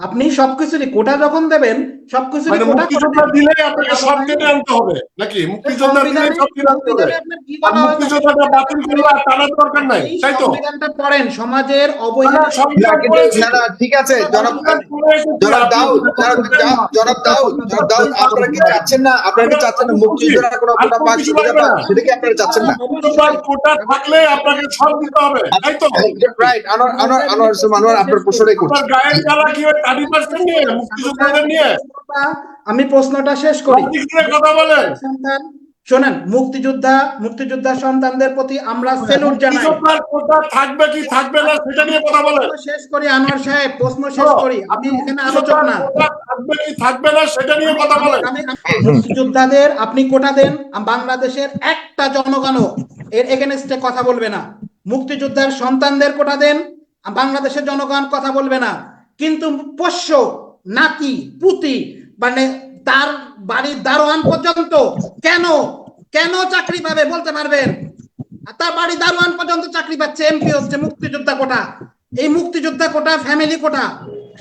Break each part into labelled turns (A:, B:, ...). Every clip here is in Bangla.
A: আপনি সবকিছুরই কোটা যখন দেবেন
B: মানে মুক্তিযোদ্ধা দিলে আপনাকে সব কেটে আনতে হবে। নাকি? মুক্তিযোদ্ধা দিলে সব কেটে আনতে হবে।
A: আপনার কি
B: আর
A: বলা হয়েছে?
B: মুক্তিযোদ্ধাটা বাতিল করলে আর টানার দরকার নাই তাই তো?
A: সংবিধানটা পড়েন সমাজের অবহেলিত
B: না, সংবিধান
C: না, কিন্তু-
B: পড়েছি।
C: না, না, ঠিক আছে জনাব
B: সংবিধান পড়ে এসেছি,
C: জনাব দাউদ জনাব
B: করতে চান না।
C: জনাব দাউদ জনাব দাউদ আপনারা কি চাচ্ছেন না? আপনারা কি চাচ্ছেন না মুক্তিযোদ্ধারা কোনো কোটা পাক সুবিধা পাক সেটা কি আপনারা চাচ্ছেন না?
B: কোটা থাকলে আপনাকে সব দিতে হবে তাই তো?
C: রাইট আনোয়ার আনোয়ার আনোয়ার হোসেন আনোয়ার আপনার প্রশ্নটাই করছি।
B: গায়ের জ্বালা কি হয়? মুক্তিযোদ্ধাদের নিয়ে?
A: আমি প্রশ্নটা শেষ করি।
B: কথা
A: সন্তান শোনেন মুক্তিযোদ্ধা মুক্তিযোদ্ধা সন্তানদের প্রতি আমরা সেলুট জানাই।
B: থাকবে কি থাকবে না সেটা নিয়ে কথা বলেন
A: শেষ করি আনোয়ার সাহেব প্রশ্ন শেষ করি। আপনি এখানে আলোচক না।
B: থাকবে কি থাকবে না সেটা নিয়ে কথা
A: মুক্তিযোদ্ধাদের আপনি কোটা দেন বাংলাদেশের একটা জনগণও এর এগেনস্টে কথা বলবে না। মুক্তিযোদ্ধার সন্তানদের কোটা দেন বাংলাদেশের জনগণ কথা বলবে না। কিন্তু পোষ্য নাতি পুতি মানে তার বাড়ির দারোয়ান পর্যন্ত কেন? কেন চাকরি পাবে বলতে পারবেন? তার বাড়ি দারোয়ান পর্যন্ত চাকরি পাচ্ছে এমপি হচ্ছে মুক্তিযোদ্ধা কোটা। এই মুক্তিযোদ্ধা quota family quota.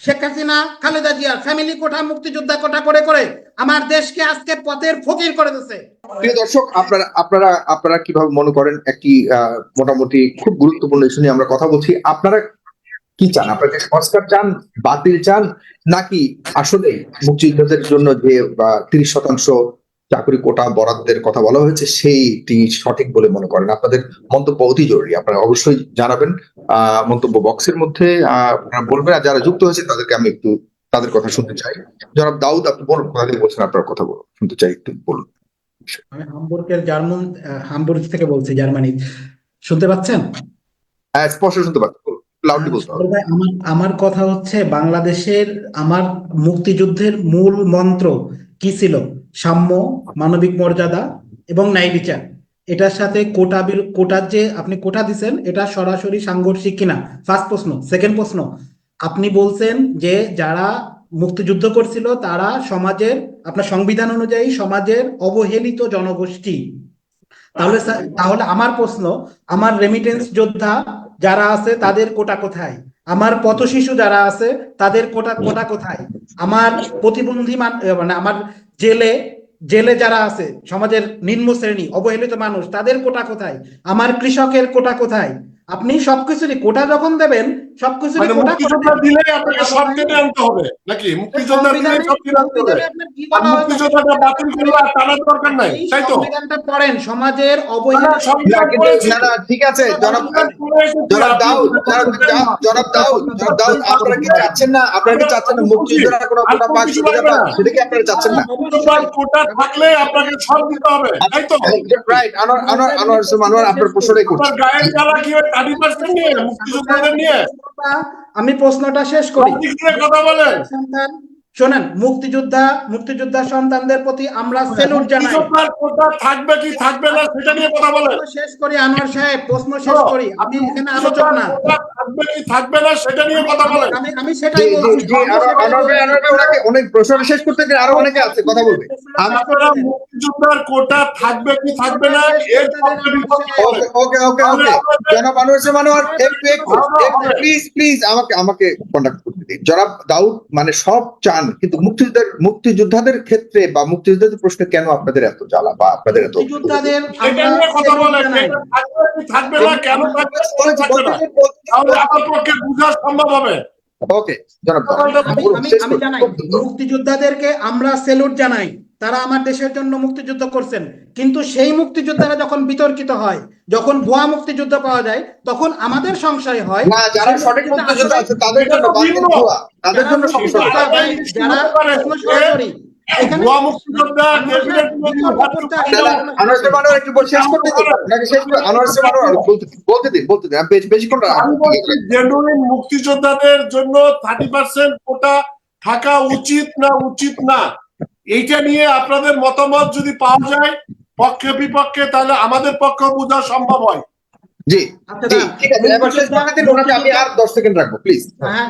A: Sheikh Hasina, Khaleda জিয়ার ফ্যামিলি কোটা, মুক্তিযোদ্ধা কোটা করে করে আমার দেশকে আজকে পথের ফকির করে দিচ্ছে
C: প্রিয় দর্শক, আপনারা আপনারা আপনারা কীভাবে মনে করেন একটি মোটামুটি খুব গুরুত্বপূর্ণ ইস্যু নিয়ে আমরা কথা বলছি। আপনারা কি চান? আপনারা কি সংস্কার চান? বাতিল চান? নাকি আসলে মুক্তিযোদ্ধাদের জন্য যে তিরিশ শতাংশ চাকরি কোটা বরাদ্দের কথা বলা হয়েছে সেইটি সঠিক বলে মনে করেন? আপনাদের মন্তব্য অতি জরুরি। আপনারা অবশ্যই জানাবেন আহ মন্তব্য বক্সের মধ্যে। আহ আপনারা বলবেন আর যারা যুক্ত হয়েছে তাদেরকে আমি একটু তাদের কথা শুনতে চাই। জনাব দাউদ আপনি বলুন কোথা থেকে বলছেন? আপনার কথা বলুন শুনতে চাই একটু বলুন।
A: আমি হামবুর্গের জার্মান হামবুর্গ থেকে বলছি জার্মানি শুনতে পাচ্ছেন?
C: হ্যাঁ স্পষ্ট শুনতে পাচ্ছি লাউডলি বলতে হবে।
A: আমার আমার কথা হচ্ছে বাংলাদেশের আমার মুক্তিযুদ্ধের মূল মন্ত্র কি ছিল? সাম্য মানবিক মর্যাদা এবং ন্যায় বিচার। এটার সাথে কোটা কোটার যে আপনি কোটা দিছেন এটা সরাসরি সাংঘর্ষিক কিনা? ফার্স্ট প্রশ্ন। সেকেন্ড প্রশ্ন আপনি বলছেন যে যারা মুক্তিযুদ্ধ করছিল তারা সমাজের আপনার সংবিধান অনুযায়ী সমাজের অবহেলিত জনগোষ্ঠী। তাহলে তাহলে আমার প্রশ্ন আমার রেমিটেন্স যোদ্ধা যারা আছে তাদের কোটা কোথায়? আমার পথ শিশু যারা আছে, তাদের কোটা কোটা কোথায়? আমার প্রতিবন্ধী মান- আমার জেলে জেলে যারা আছে, সমাজের নিম্ন শ্রেণি, অবহেলিত মানুষ, তাদের কোটা কোথায়? আমার কৃষকের কোটা কোথায়? আপনি সবকিছুরই কোটা যখন দেবেন সবকিছুরই
B: মানে
A: কোটা
B: দিলে আপনাকে সব কেটে আনতে হবে নাকি? মুক্তিযোদ্ধা দিলে সব কেটে আনতে হবে? মুক্তিযোদ্ধাটা বাতিল করলে আর টানার দরকার নাই তাই তো?
A: সংবিধানটা পড়েন সমাজের
B: না
C: ঠিক আছে জনাব জনাব দাউদ জনাব দাউদ জনাব দাউদ আপনারা কি চাচ্ছেন না? আপনারা কি চাচ্ছেন না মুক্তিযোদ্ধারা কোনো কোটা পাক সুবিধা পাক? সেটা কি আপনারা চাচ্ছেন না?
B: কোটা থাকলে আপনাকে সব দিতে হবে তাই তো?
C: রাইট আনোয়ার আনোয়ার আনোয়ার হোসেন আনোয়ার আপনার প্রশ্নটাই করছি।
B: গায়ের জ্বালা কি হয়
A: আমি প্রশ্নটা শেষ করি।
B: কথা
A: সন্তান শোনেন মুক্তিযোদ্ধা মুক্তিযোদ্ধা সন্তানদের প্রতি আমরা সেলুট জানাই।
B: থাকবে কি থাকবে না সেটা নিয়ে কথা বলেন।
A: শেষ করি আনোয়ার সাহেব প্রশ্ন শেষ করি। আপনি এখানে আলোচক না।
B: থাকবে কি থাকবে না সেটা নিয়ে কথা বলেন।
A: আমি আমি সেটাই বলছি।
C: ওনাকে অনেক প্রশ্নটা শেষ করতে আরও অনেকে আছে কথা বলবে।
B: আপনারা মুক্তিযোদ্ধার কোটা থাকবে কি থাকবে না।
C: ওকে ওকে ওকে ওকে। জনাব আনোয়ার প্লিজ প্লিজ আমাকে আমাকে কন্ট্যাক্ট করতে দিন। জনাব দাউদ মানে সব চান কিন্তু মুক্তিযোদ্ধার মুক্তিযোদ্ধাদের ক্ষেত্রে বা মুক্তিযোদ্ধাদের প্রশ্নে কেন আপনাদের এত জ্বালা বা আপনাদের এত ওকে
A: মুক্তিযোদ্ধাদেরকে আমরা সেলুট জানাই। তারা আমার দেশের জন্য মুক্তিযুদ্ধ করছেন। কিন্তু সেই মুক্তিযোদ্ধারা যখন বিতর্কিত হয় যখন ভুয়া মুক্তিযুদ্ধ পাওয়া যায় তখন আমাদের সংশয় হয়
C: যারা সঠিক
A: মুক্তিযোদ্ধা
C: আছে তাদের জন্য তাদের জন্য
A: যারা
B: মুক্তিযোদ্ধাদের জন্য থার্টি পার্সেন্ট কোটা থাকা উচিত না উচিত না? এইটা নিয়ে আপনাদের মতামত যদি পাওয়া যায় পক্ষে বিপক্ষে তাহলে আমাদের পক্ষে বোঝা সম্ভব হয়।
C: জি।
A: আচ্ছা,
C: আমি আর দশ সেকেন্ড রাখব প্লিজ
A: হ্যাঁ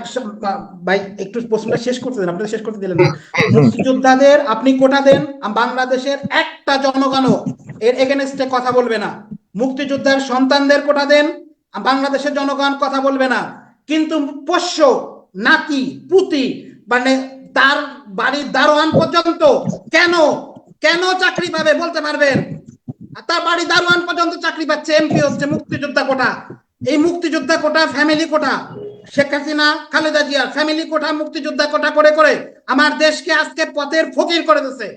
A: ভাই একটু প্রশ্নটা শেষ করতে দেন আপনারা শেষ করতে দিলেন না। মুক্তিযোদ্ধাদের আপনি কোটা দেন বাংলাদেশের একটা জনগণও এর এগেনস্টে কথা বলবে না। মুক্তিযোদ্ধার সন্তানদের কোটা দেন বাংলাদেশের জনগণ কথা বলবে না। কিন্তু পোষ্য নাতি পুতি মানে তার বাড়ির দারোয়ান পর্যন্ত কেন? কেন চাকরি পাবে বলতে পারবেন? তার বাড়ি দারোয়ান পর্যন্ত চাকরি পাচ্ছে এমপি হচ্ছে মুক্তিযোদ্ধা কোটা। এই মুক্তিযোদ্ধা quota family quota. Sheikh Hasina, Khaleda Zia family quota, মুক্তিযোদ্ধা কোটা করে করে আমার দেশকে আজকে পথের ফকির করে দিচ্ছে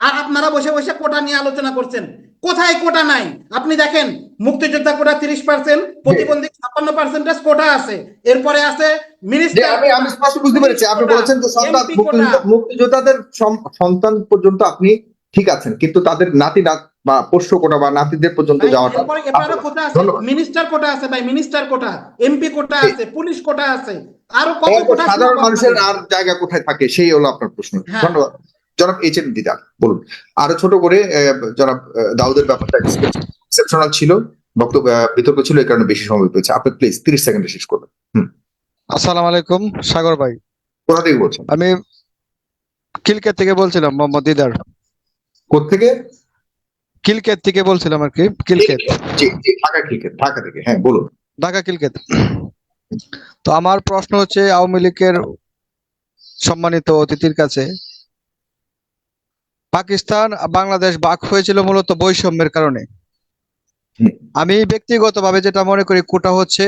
A: আর আপনারা বসে বসে কোটা নিয়ে আলোচনা করছেন। কোথায় কোটা নাই? আপনি দেখেন মুক্তিযোদ্ধা কোটা তিরিশ পার্সেন্ট প্রতিবন্ধী ছাপ্পান্ন পার্সেন্টেজ কোটা আছে। এরপরে আছে মিনিস্টার
C: আমি আমি স্পষ্ট বুঝতে পেরেছি। আপনি বলেছেন যে সন্তান মুক্তিযোদ্ধাদের সন্তান পর্যন্ত আপনি ঠিক আছেন কিন্তু তাদের নাতি নাত বা পোষ্য কোটা বা নাতিদের পর্যন্ত যাওয়াটা
A: কোটা আছে। মিনিস্টার কোটা আছে ভাই মিনিস্টার কোটা এমপি কোটা আছে পুলিশ কোটা আছে। আরও কত কোটা
C: সাধারণ মানুষের আর জায়গা কোথায় থাকে? সেই হলো আপনার প্রশ্ন।
A: হ্যাঁ।
C: ধন্যবাদ। জনাব এইচ এম দিদার বলুন। আরও ছোট করে জনাব দাউদের ব্যাপারটা এক্সেপশনাল ছিল বক্তব্য বিতর্ক ছিল এই কারণে বেশি সময় পেয়েছে। আপনি প্লিজ তিরিশ সেকেন্ডে শেষ করবেন
D: আসসালামু আলাইকুম সাগর ভাই।
C: কোথা থেকে বলছেন?
D: আমি কিলকেত থেকে বলছিলাম মোহাম্মদ দিদার।
C: কোথেকে
D: কিলকেত থেকে বলছিলাম আর কি
C: জি ঢাকা থেকে ঢাকা থেকে হ্যাঁ বলুন।
D: ঢাকা কিলকেত তো আমার প্রশ্ন হচ্ছে আওয়ামী লীগের সম্মানিত অতিথির কাছে পাকিস্তান বাংলাদেশ বাক হয়েছিল মূলত বৈষম্যের কারণে। আমি ব্যক্তিগতভাবে যেটা মনে করি কোটা হচ্ছে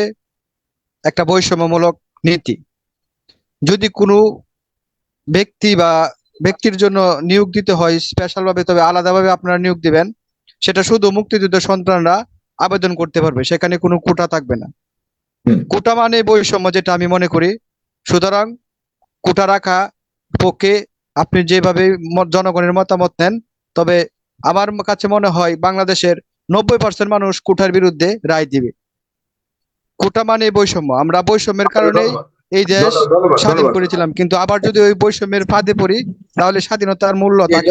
D: একটা বৈষম্যমূলক নীতি। যদি কোনো ব্যক্তি বা ব্যক্তির জন্য নিয়োগ দিতে হয় স্পেশাল ভাবে তবে আলাদাভাবে আপনারা নিয়োগ দিবেন সেটা শুধু মুক্তিযুদ্ধ সন্তানরা আবেদন করতে পারবে সেখানে কোনো কোটা থাকবে না। কোটা মানে বৈষম্য যেটা আমি মনে করি। সুতরাং কোটা রাখা পক্ষে আপনি যেভাবে জনগণের মতামত নেন তবে আমার কাছে মনে হয় বাংলাদেশের নব্বই পার্সেন্ট মানুষ কোটার বিরুদ্ধে রায় দিবে। কোটা মানে বৈষম্য। আমরা বৈষম্যের কারণে
C: ধন্যবাদ,
D: এই দেশ স্বাধীন করেছিলাম। কিন্তু আবার যদি ওই বৈষম্যের ফাঁদে পড়ি তাহলে স্বাধীনতার মূল্য থাকে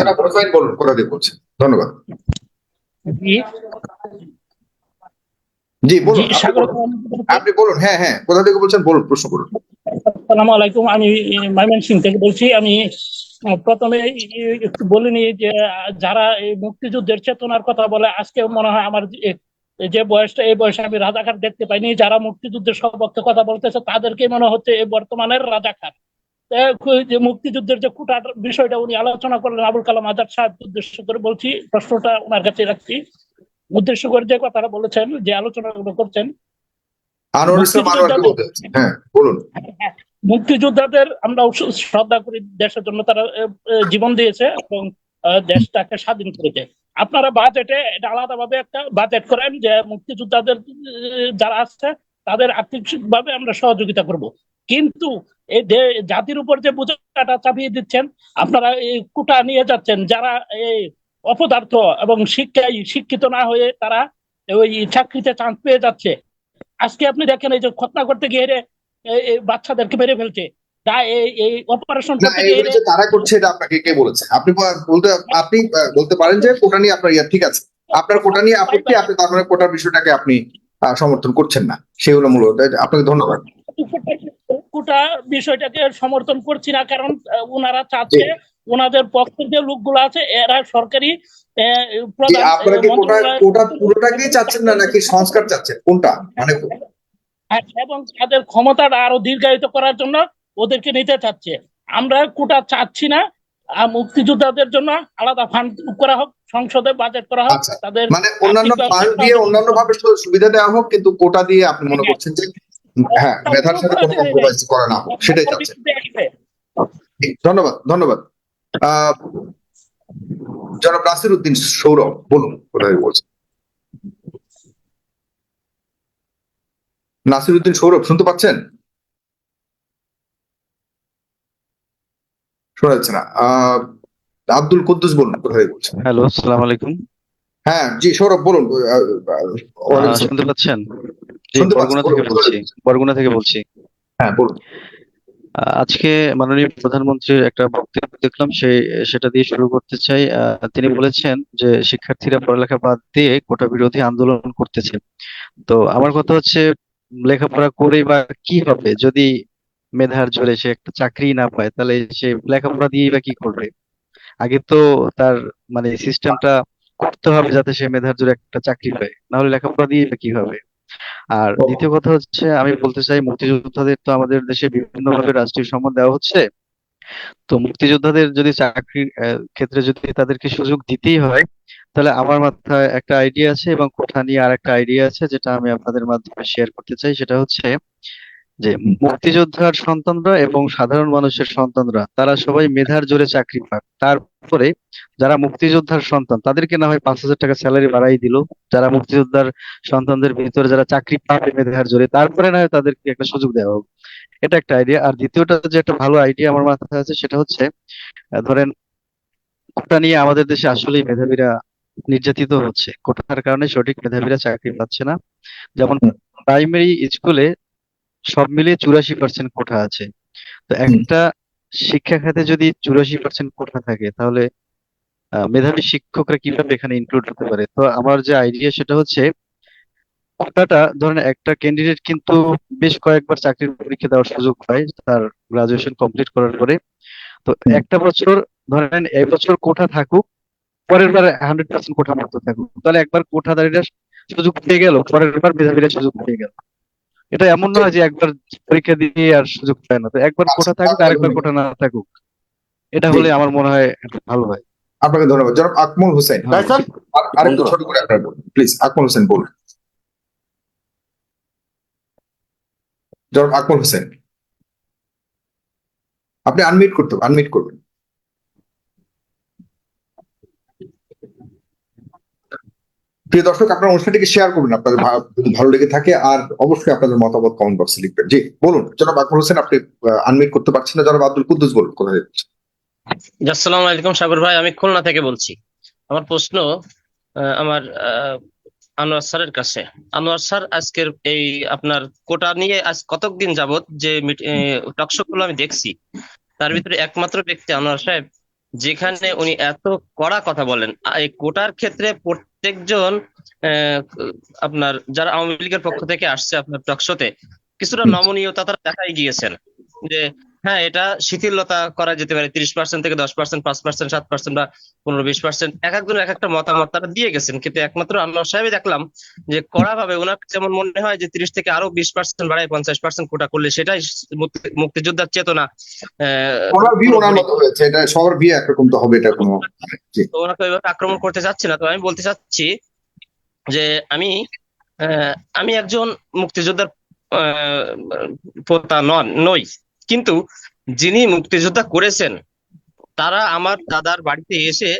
C: ধন্যবাদ।
E: জি।
C: বলুন আপনি বলুন। হ্যাঁ হ্যাঁ কোথা থেকে বলছেন বলুন প্রশ্ন করুন।
E: আসসালামু আলাইকুম আমি মাইমেন সিং থেকে বলছি। আমি প্রথমে একটু বলিনি যে যারা এই মুক্তিযুদ্ধের চেতনার কথা বলে আজকে মনে হয় আমার যে- বয়সটা এই বয়সে আমি রাজাকার দেখতে পাইনি যারা মুক্তিযুদ্ধের সপক্ষে কথা বলতেছে তাদেরকে মনে হচ্ছে এই বর্তমানের রাজাকার। যে মুক্তিযুদ্ধের যে কুটার বিষয়টা উনি আলোচনা করলেন আবুল কালাম আজাদ সাহেব উদ্দেশ্য করে বলছি প্রশ্নটা ওনার কাছে রাখছি। উদ্দেশ্য করে যে কথাটা বলেছেন যে আলোচনাগুলো করছেন
C: আনোয়ার ইসলাম আনোয়ারকে হ্যাঁ বলুন।
E: মুক্তিযোদ্ধাদের আমরা শ্রদ্ধা করি দেশের জন্য, তারা জীবন দিয়েছে এবং দেশটাকে স্বাধীন করেছে। আপনারা বাজেটে এটা আলাদাভাবে একটা বাজেট করেন যে মুক্তিযোদ্ধাদের যারা আছে, তাদের আর্থিক ভাবে আমরা সহযোগিতা করব। কিন্তু এই জাতির উপর যে বোঝাটা চাপিয়ে দিচ্ছেন, আপনারা এই কোটা নিয়ে যাচ্ছেন, যারা এই অপদার্থ এবং শিক্ষায়, শিক্ষিত না হয়ে তারা ওই চাকরিতে চান্স পেয়ে যাচ্ছে। আজকে আপনি দেখেন এই যে খতনা করতে গিয়ে বাচ্চাদেরকে মেরে ফেলছে। এই
C: তারা করছে এটা আপনাকে কে বলেছে? আপনি ব- বলতে আপনি বলতে পারেন যে কোটা নিয়ে আপনার ইয়া ঠিক আছে। আপনার কোটা নিয়ে আপত্তি আপনি তার মানে কোটার বিষয়টাকে আপনি সমর্থন করছেন না। সেই মূলত আপনাকে ধন্যবাদ।
E: কোটা বিষয়টাকে সমর্থন করছি না কারণ ওনারা চাচ্ছে ওনাদের পক্ষের যে লোকগুলো আছে এরা সরকারি
C: আপনারা কি কোটা কোটা পুরোটাকেই চাচ্ছেন না নাকি সংস্কার চাচ্ছেন? কোনটা? মানে
E: হ্যাঁ, এবং তাদের ক্ষমতাটা আরও দীর্ঘায়িত করার জন্য ওদেরকে নিতে চাচ্ছে। আমরা কোটা চাচ্ছি না মুক্তিযোদ্ধাদের জন্য আলাদা ফান্ড করা হোক সংসদে বাজেট করা হোক
C: আচ্ছা,
E: তাদের
C: মানে অন্যান্য ফান্ড দিয়ে অন্যান্য ভাবে সুবিধা দেওয়া হোক কিন্তু কোটা দিয়ে আপনি মনে করছেন যে হ্যাঁ মেধার সাথে কোনো কম্প্রোমাইজ করা না হোক সেটাই চাচ্ছেন। ধন্যবাদ ধন্যবাদ। আহ জনাব নাসির উদ্দিন সৌরভ বলুন কোথায় বলছেন? নাসির উদ্দিন সৌরভ শুনতে পাচ্ছেন? শোনা যাচ্ছে না। আব্দুল কুদ্দুস বলুন কোথায় বলছেন?
F: হ্যালো আসসালামু আলাইকুম।
C: হ্যাঁ জি সৌরভ বলুন।
F: শুনতে পাচ্ছেন? বরগুনা থেকে বলছি বরগুনা থেকে বলছি।
C: হ্যাঁ বলুন।
F: আজকে মাননীয় প্রধানমন্ত্রীর একটা বক্তব্য দেখলাম সে সেটা দিয়ে শুরু করতে চাই। আহ, তিনি বলেছেন যে শিক্ষার্থীরা পড়ালেখা বাদ দিয়ে কোটা বিরোধী আন্দোলন করতেছে। তো আমার কথা হচ্ছে লেখাপড়া করে বা কি হবে? যদি মেধার জোরে সে একটা চাকরি না পায় তাহলে সে লেখাপড়া দিয়ে বা কি করবে? আগে তো তার মানে সিস্টেমটা করতে হবে যাতে সে মেধার জোরে একটা চাকরি পায়। নাহলে লেখাপড়া দিয়ে বা কি হবে? আর দ্বিতীয় কথা হচ্ছে আমি বলতে চাই মুক্তিযোদ্ধাদের তো আমাদের দেশে বিভিন্ন ভাবে রাষ্ট্রীয় সম্মান দেওয়া হচ্ছে। তো মুক্তিযোদ্ধাদের যদি চাকরির ক্ষেত্রে যদি তাদেরকে সুযোগ দিতেই হয় তাহলে আমার মাথায় একটা আইডিয়া আছে এবং কোঠা নিয়ে আর একটা আইডিয়া আছে যেটা আমি আপনাদের মাধ্যমে শেয়ার করতে চাই, সেটা হচ্ছে যে মুক্তিযোদ্ধার সন্তানরা এবং সাধারণ মানুষের সন্তানরা, তারা সবাই মেধার জোরে চাকরি পাক। তারপরে যারা মুক্তিযোদ্ধার সন্তান, তাদেরকে না হয় পাঁচ হাজার টাকা স্যালারি বাড়াই দিল। যারা মুক্তিযোদ্ধার সন্তানদের ভিতরে যারা চাকরি পাবে মেধার জোরে, তারপরে না হয় তাদেরকে একটা সুযোগ দেওয়া হোক। এটা একটা আইডিয়া আর দ্বিতীয়টা যে একটা ভালো আইডিয়া আমার মাথায় আছে, সেটা হচ্ছে ধরেন কোটা নিয়ে আমাদের দেশে আসলেই মেধাবীরা নির্যাতিত হচ্ছে। কোটার কারণে সঠিক মেধাবীরা চাকরি পাচ্ছে না। যেমন প্রাইমারি স্কুলে সব মিলিয়ে চুরাশি পার্সেন্ট কোঠা আছে। তো একটা শিক্ষা খাতে যদি চুরাশি পার্সেন্ট কোঠা থাকে তাহলে মেধাবী শিক্ষকরা কীভাবে এখানে ইনক্লুড হতে পারে? তো আমার যে আইডিয়া সেটা হচ্ছে কোটাটা ধরেন একটা ক্যান্ডিডেট কিন্তু বেশ কয়েকবার চাকরির পরীক্ষা দেওয়ার সুযোগ পায় তার গ্রাজুয়েশন কমপ্লিট করার পরে। তো একটা বছর ধরেন এই বছর কোঠা থাকুক পরের বার হান্ড্রেড পার্সেন্ট কোঠা মুক্ত থাকুক তাহলে একবার কোঠাদারীরা সুযোগ পেয়ে গেল। পরের বার মেধাবীরা সুযোগ পেয়ে গেল। এটা এমন নয় যে একবার পরীক্ষা দিয়ে আর সুযোগ পায় না। তো একবার কোঠা থাকুক আরেকবার কোঠা না থাকুক। এটা হলে আমার মনে হয় ভালো হয়।
C: আপনাকে ধন্যবাদ। জনাব আকমল হোসেন। আরেকটু ছোট করে আপনার প্লিজ আকমল হোসেন বলুন। জনাব আকমল হোসেন। আপনি আনমিট করতে আনমিট করবেন প্রিয় দর্শক, আপনার অনুষ্ঠানটিকে শেয়ার করবেন আপনাদের ভালো লেগে থাকে, আর অবশ্যই আপনাদের মতামত কমেন্ট বক্সে লিখবেন। জি, বলুন, জনাব আকমল হোসেন, আপনি আনমিট করতে পারছেন না? জনাব আব্দুল কুদ্দুস বলুন, কোথায়
G: আসসালামু আলাইকুম, সাগর ভাই। আমি খুলনা থেকে বলছি। আমার প্রশ্ন আমার আনোয়ার স্যারের কাছে। আনোয়ার স্যার, আজকের এই আপনার কোটা নিয়ে আজ কতদিন যাবত যে টকশো গুলো আমি দেখছি, তার ভিতরে একমাত্র ব্যক্তি আনোয়ার সাহেব। যেখানে উনি এত কড়া কথা বলেন এই কোটার ক্ষেত্রে প্রত্যেকজন আহ, আপনার যারা আওয়ামী লীগের পক্ষ থেকে আসছে আপনার টকশোতে কিছুটা নমনীয়তা তারা দেখাই গিয়েছেন যে হ্যাঁ এটা শিথিলতা করা যেতে পারে। তিরিশ পার্সেন্ট থেকে দশ পার্সেন্ট পাঁচ পার্সেন্ট সাত পার্সেন্ট বা পনেরো বিশ পার্সেন্ট এক একজন এক একটা মতামত তারা দিয়ে গেছেন। কিন্তু একমাত্র আনোয়ার সাহেবই দেখলাম যে কড়া ভাবে ওনার যেমন মনে হয় যে তিরিশ থেকে আরও বিশ পার্সেন্ট বাড়ায় পঞ্চাশ পার্সেন্ট কোটা করলে সেটাই মুক্তিযোদ্ধার চেতনা
C: সবার একরকম তো হবে এটা কোনো।
G: ওনাকে ওইভাবে আক্রমণ করতে চাচ্ছি না। তো আমি বলতে চাচ্ছি যে আমি আহ, আমি একজন মুক্তিযোদ্ধার আহ, পোতা নন নই। কিন্তু যিনি মুক্তিযোদ্ধা করেছেন, তারা আমার দাদার বাড়িতে এসে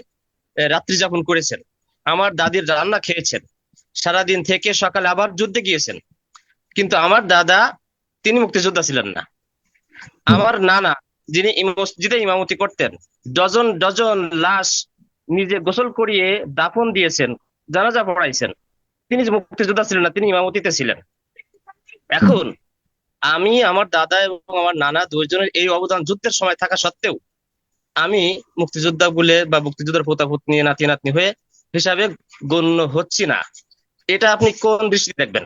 G: রাত্রি যাপন করেছেন। আমার দাদির রান্না খেয়েছেন। সারাদিন থেকে সকালে আবার যুদ্ধে গিয়েছেন। কিন্তু আমার দাদা, তিনি মুক্তিযোদ্ধা ছিলেন না। আমার নানা, যিনি মসজিদে ইমামতি করতেন, ডজন ডজন লাশ নিজে গোসল করিয়ে দাফন দিয়েছেন, জানাজা পড়াইছেন। তিনি মুক্তিযোদ্ধা ছিলেন না, তিনি ইমামতিতে ছিলেন। এখন আমি আমার দাদা এবং আমার নানা দুইজনের এই অবদান যুদ্ধের সময় থাকা সত্ত্বেও আমি মুক্তিযোদ্ধা বলে বা মুক্তিযোদ্ধার পোতা পুতনি নাতি নাতনি হয়ে হিসাবে গণ্য হচ্ছি না। এটা আপনি কোন দৃষ্টি দেখবেন?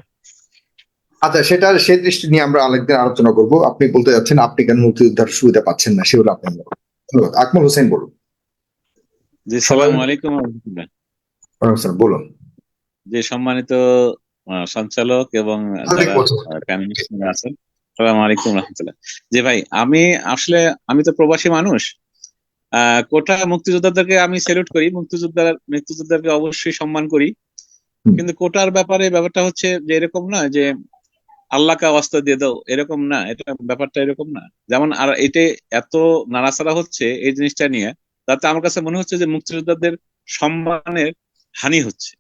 C: আচ্ছা সেটা সেই দৃষ্টি নিয়ে আমরা আরেকদিন আলোচনা করব। আপনি বলতে যাচ্ছেন আপনি কেন মুক্তিযোদ্ধার সুবিধা পাচ্ছেন না? সেগুলো আপনি বলুন। আকমল হোসেন বলুন।
H: জি সালাম আলাইকুম
C: বলুন।
H: যে সম্মানিত আহ, সঞ্চালক এবং আছেন সালাম আলাইকুম রহমতুল্লাহ। জি ভাই আমি আসলে আমি তো প্রবাসী মানুষ কোটা মুক্তিযোদ্ধাদেরকে আমি স্যালুট করি মুক্তিযোদ্ধার মুক্তিযোদ্ধাকে অবশ্যই সম্মান করি। কিন্তু কোটার ব্যাপারে ব্যাপারটা হচ্ছে যে এরকম না যে আল্লাহকে অবস্থা দিয়ে দাও এরকম না এটা ব্যাপারটা এরকম না। যেমন আর এটা এত নাড়াচাড়া হচ্ছে এই জিনিসটা নিয়ে তাতে আমার কাছে মনে হচ্ছে যে মুক্তিযোদ্ধাদের সম্মানের হানি হচ্ছে।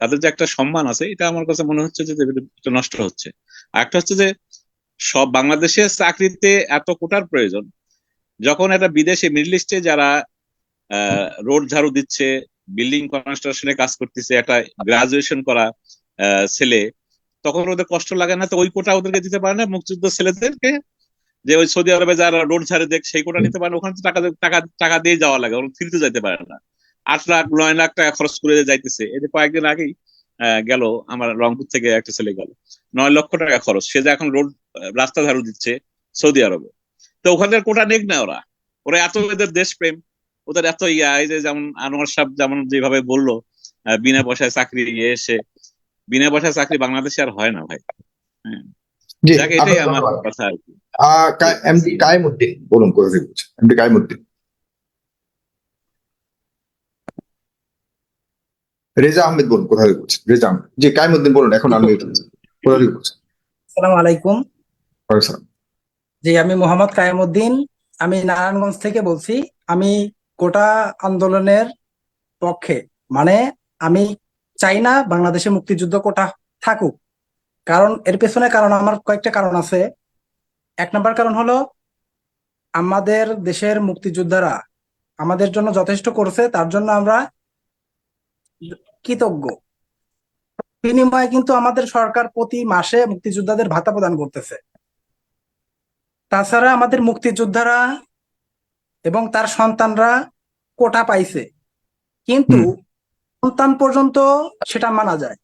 H: তাদের যে একটা সম্মান আছে এটা আমার কাছে মনে হচ্ছে যে নষ্ট হচ্ছে। আর একটা হচ্ছে যে সব বাংলাদেশের চাকরিতে এত কোটার প্রয়োজন। যখন একটা বিদেশে মিডল ইস্টে যারা রোড ঝাড়ু দিচ্ছে বিল্ডিং কনস্ট্রাকশনে কাজ করতেছে একটা গ্রাজুয়েশন করা ছেলে তখন ওদের কষ্ট লাগে না তো ওই কোটা ওদেরকে দিতে পারে না মুক্তিযুদ্ধ ছেলেদেরকে যে ওই সৌদি আরবে যারা রোড ঝাড়ে দেখ সেই কোটা নিতে পারে না, ওখানে তো টাকা টাকা টাকা দিয়ে যাওয়া লাগে ওরা ফিরতে যাইতে পারে না। আট লাখ নয় লাখ টাকা খরচ করে যাইতেছে। এই যে কয়েকদিন আগেই আহ, গেল আমার রংপুর থেকে একটা ছেলে গেল নয় লক্ষ টাকা খরচ। সে যে এখন রোড রাস্তা ঝাড়ু দিচ্ছে সৌদি আরবে। তো ওখানের কোটা নেক না ওরা। ওরা এত এদের দেশপ্রেম ওদের এত ইয়া এই যে যেমন আনোয়ার সাহেব যেমন যেভাবে বলল বিনা পয়সায় চাকরি নিয়ে এসে বিনা পয়সায় চাকরি বাংলাদেশে আর হয় না ভাই। যাক এটাই আমার কথা। আর কি।
C: এমডি কায়েমউদ্দিন বলুন কোথা থেকে বলছেন? এমডি কায়েমউদ্দিন। রেজা আহমেদ বলুন কোথা থেকে বলছেন? রেজা আহমেদ। জি কায়েমউদ্দিন বলুন এখন আমি কোথা থেকে বলছেন?
I: আসসালামু আলাইকুম। জি আমি মোহাম্মদ কায়েমউদ্দিন, আমি নারায়ণগঞ্জ থেকে বলছি, আমি কোটা আন্দোলনের পক্ষে মানে আমি চাই না বাংলাদেশে মুক্তিযুদ্ধ কোটা থাকুক। কারণ এর পেছনে কারণ আমার কয়েকটা কারণ আছে। এক নম্বর কারণ হলো, আমাদের দেশের মুক্তিযোদ্ধারা আমাদের জন্য যথেষ্ট করছে, তার জন্য আমরা কৃতজ্ঞ। বিনিময়ে কিন্তু আমাদের সরকার প্রতি মাসে মুক্তিযোদ্ধাদের ভাতা প্রদান করতেছে। তাছাড়া আমাদের মুক্তিযোদ্ধারা এবং তার সন্তানরা কোটা পাইছে। কিন্তু সন্তান পর্যন্ত সেটা মানা যায়।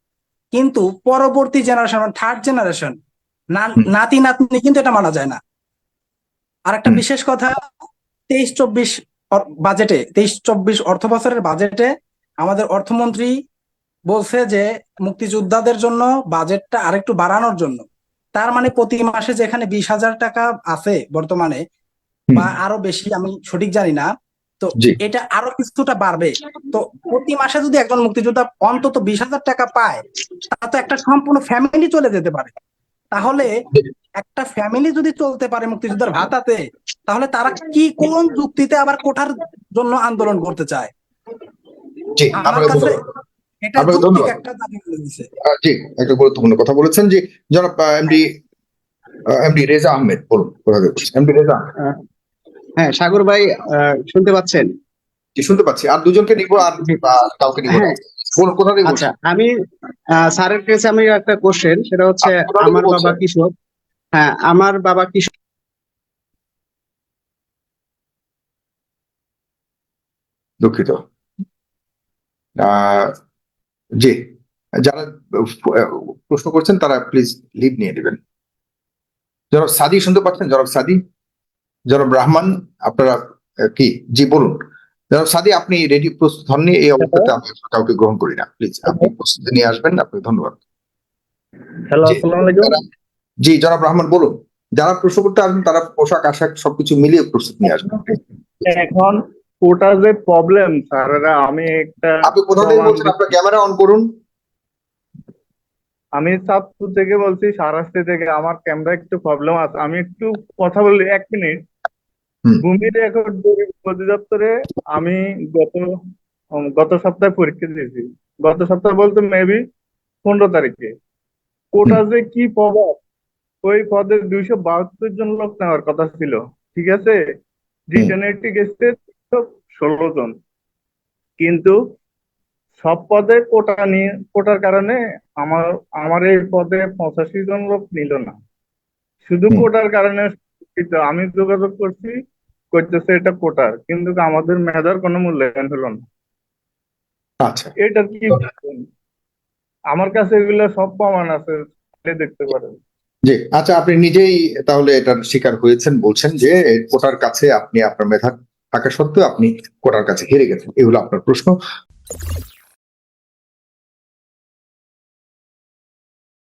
I: কিন্তু পরবর্তী জেনারেশন থার্ড জেনারেশন নাতি নাতনি কিন্তু এটা মানা যায় না। আর একটা বিশেষ কথা তেইশ চব্বিশ বাজেটে তেইশ চব্বিশ অর্থ বছরের বাজেটে আমাদের অর্থমন্ত্রী বলছে যে মুক্তিযোদ্ধাদের জন্য বাজেটটা আরেকটু বাড়ানোর জন্য। তার মানে প্রতি মাসে যেখানে বিশ হাজার টাকা আছে বর্তমানে বা আরও বেশি আমি সঠিক জানি না তো এটা আরও কিছুটা বাড়বে। তো প্রতি মাসে যদি একজন মুক্তিযোদ্ধা অন্তত বিশ হাজার টাকা পায় তা তো একটা সম্পূর্ণ ফ্যামিলি চলে যেতে পারে। তাহলে একটা ফ্যামিলি যদি চলতে পারে মুক্তিযোদ্ধার ভাতাতে তাহলে তারা কি কোন যুক্তিতে আবার কোঠার জন্য আন্দোলন করতে চায়? আমার কাছে
C: আপনাকে ধন্যবাদ। জি একটা গুরুত্বপূর্ণ কথা বলেছেন যে জনাব এমডি এমডি রেজা আহমেদ বলুন কোথা বলছেন এমডি রেজা
J: হ্যাঁ সাগর ভাই আহ, শুনতে পাচ্ছেন?
C: জি শুনতে পাচ্ছি। আর দুজনকে নিব আর কাউকে নিব না।
J: হ্যাঁ।
C: বলুন কোথা থেকে
J: আচ্ছা আমি স্যারের কাছে আমি একটা কোশ্চেন সেটা হচ্ছে
C: থেকে
J: আমার বাবা? কিশোর হ্যাঁ আমার বাবা কিশোর
C: দুঃখিত। আহ, জি। যারা প্রশ্ন করছেন তারা প্লিজ লিভ নিয়ে নেবেন। জনাব সাদি শুনতে পাচ্ছেন? জনাব সাদি? জনাব রহমান আপনারা কি? জি বলুন। জনাব সাদি আপনি রেডি প্রস্তুত হননি এই অবস্থাতে আমি কাউকে গ্রহণ করি না। প্লিজ আপনি প্রস্তুতি নিয়ে আসবেন আপনাকে ধন্যবাদ। জি জনাব রহমান বলুন। যারা প্রশ্ন করতে আসবেন তারা পোশাক আশাক সবকিছু মিলিয়ে প্রস্তুত নিয়ে আসবেন।
K: এখন যে প্রবলেম স্যারেরা আমি একটা
C: আপনি কোথা থেকে বলছেন? আপনার ক্যামেরা অন করুন।
K: আমি চাঁদপুর থেকে বলছি সারাস্তি থেকে। আমার ক্যামেরা একটু প্রবলেম আছে। আমি একটু কথা বলি এক মিনিট। ভূমি রেকর্ড অধিদপ্তরে আমি গত গত সপ্তাহে পরীক্ষা দিয়েছি। গত সপ্তাহ বলতে মেবি পনেরো তারিখে। কোটা যে কি প্রভাব ওই পদে দুইশো বাহাত্তর জন লোক নেওয়ার কথা ছিল। ঠিক আছে? রিটার্নেটি গেছে ষোলো জন। কিন্তু সব পদে কোটা নিয়ে কোটার কারণে আমার আমার এই পদে পঁচাশি জন লোক নিল না। শুধু কোটার কারণে আমি যোগাযোগ করছি করতেছে এটা কোটার। কিন্তু আমাদের মেধার কোনো মূল্যায়ন হলো না।
C: আচ্ছা।
K: এটার কি? আমার কাছে এগুলো সব প্রমাণ আছে দেখতে পারেন।
C: জি আচ্ছা আপনি নিজেই তাহলে এটার শিকার হয়েছেন বলছেন যে কোটার কাছে আপনি আপনার মেধা থাকা সত্ত্বেও আপনি কোটার কাছে হেরে গেছেন। এগুলো আপনার প্রশ্ন।